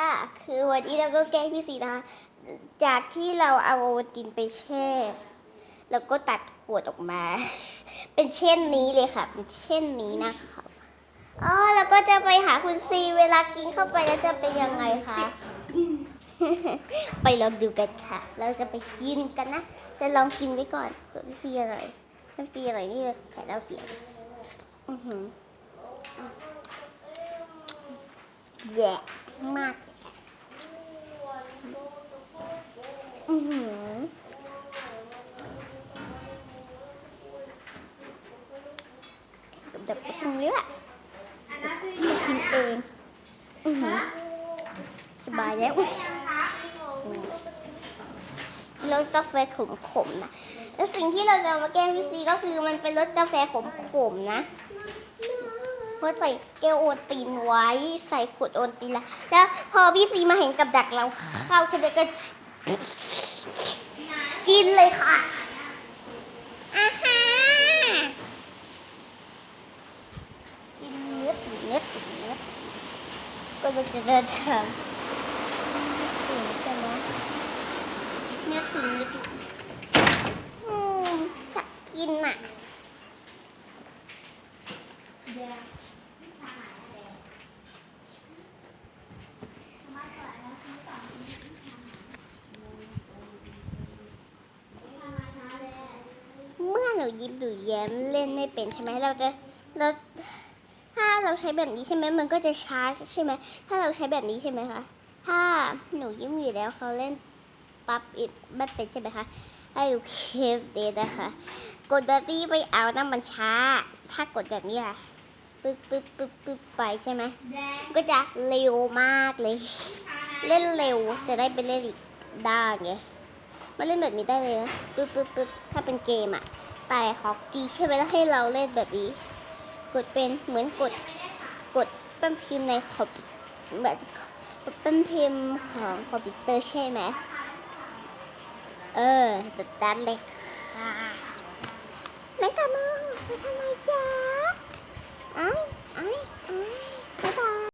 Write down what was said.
อะคือวันนี้เราก็แกล้งพี่สีนะคะจากที่เราเอาโอวัลตินไปแช่ แล้วก็ตัดขวดออกมา เป็นเช่นนี้เลยค่ะ เป็นเช่นนี้นะคะอ๋อแล้วก็จะไปหาคุณซีเวลากินเข้าไปแล้วจะเป็นยังไงคะไปลองดูกันค่ะ เราจะไปกินกันนะ จะลองกินไว้ก่อนเผื่อพี่ซีอร่อยพี่ซีอร่อยนี่เลยแผลเราเสียงอือหือแย่ มากอือหือเดี๋ยวไปตรงนี้แหละกินเองอือหือสบายแล้วรสกาแฟขมๆนะ แล้วสิ่งที่เราจะมาแก้พี่ซีก็คือมันเป็นรสกาแฟขมๆนะ เพราะใส่แก้วโอตินไว้ ใส่ขวดโอตินแล้ว แล้วพอพี่ซีมาเห็นกับดักเราเข้าใช่ไหมก็กินเลยค่ะอาฮารกินเนื้อกินเนื้อกินเนื้อก็จะจะจะจะถึงกันนเนื้อถึงนิดอืมอยากกินอะ เมื่อหนูยิ้มหนูแย้มเล่นไม่เป็นใช่ไหมเราจะเราถ้าเราใช้แบบนี้ใช่ไหมมันก็จะช้าใช่ไหมถ้าเราใช้แบบนี้ใช่ไหมคะถ้าหนูยิ้มอยู่แล้วเขาเล่นปั๊บอิดไม่เป็นใช่ไหมคะให้ดูเคปเดนนะคะ กดแบบนี้ไปเอานะมันช้า ถ้ากดแบบนี้ล่ะ ปึ๊บปึ๊บปึ๊บปึ๊บไปใช่ไหม ก็จะเร็วมากเลย เล่นเร็วจะได้ไปเล่นอีกได้ไงมาเล่นแบบนี้ได้เลยนะปึ๊บปึ๊บปึ๊บถ้าเป็นเกมอะแต่ของจีใช่ไหมแล้วให้เราเล่นแบบนี้ กดเป็นเหมือนกดกดแป้นพิมพ์ในคอมแบบแป้นพิมพ์ของคอมพิวเตอร์ใช่ไหมเออแบบนั้นเลยค่ะแม่กาโมไปทำไมจ๊ะไอ้